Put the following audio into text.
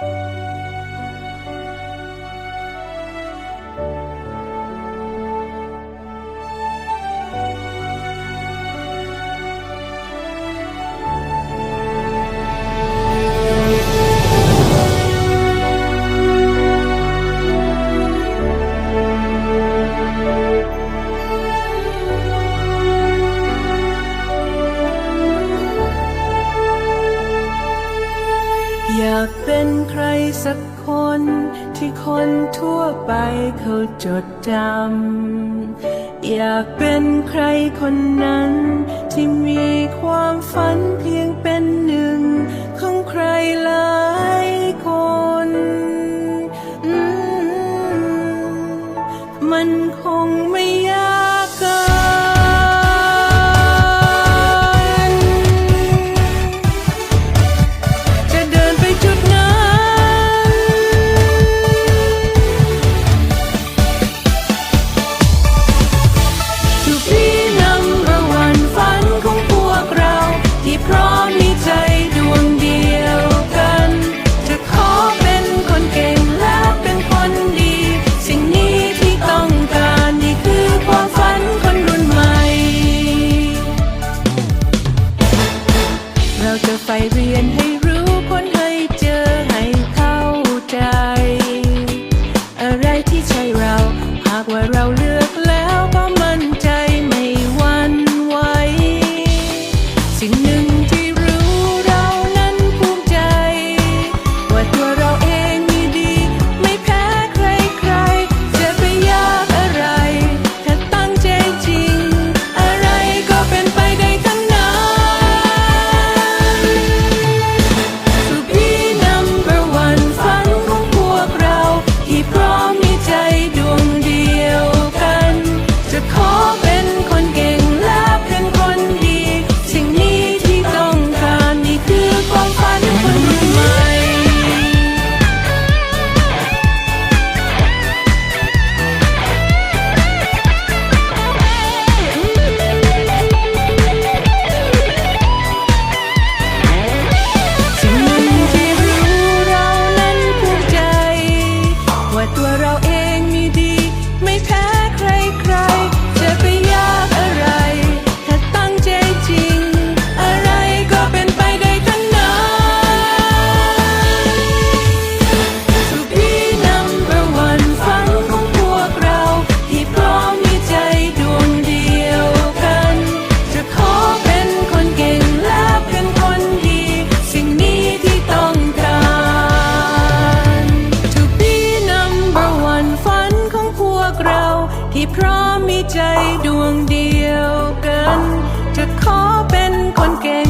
อ สักคนที่คนทั่วไปเขาจดจำ อยากเป็นใครคนนั้น ที่มีความฝันเพียงเป็นหนึ่ง ของใครหลายคนมมันคงไม่ จะใฝ่เรียนให้รู้ค้นให้เจอให้เข้าใจ อะไรที่ใช่เรา หากว่าเราเลือก กเรา ที่พร้อมมีใจดวงเดียวกัน จะขอเป็นคนเก่ง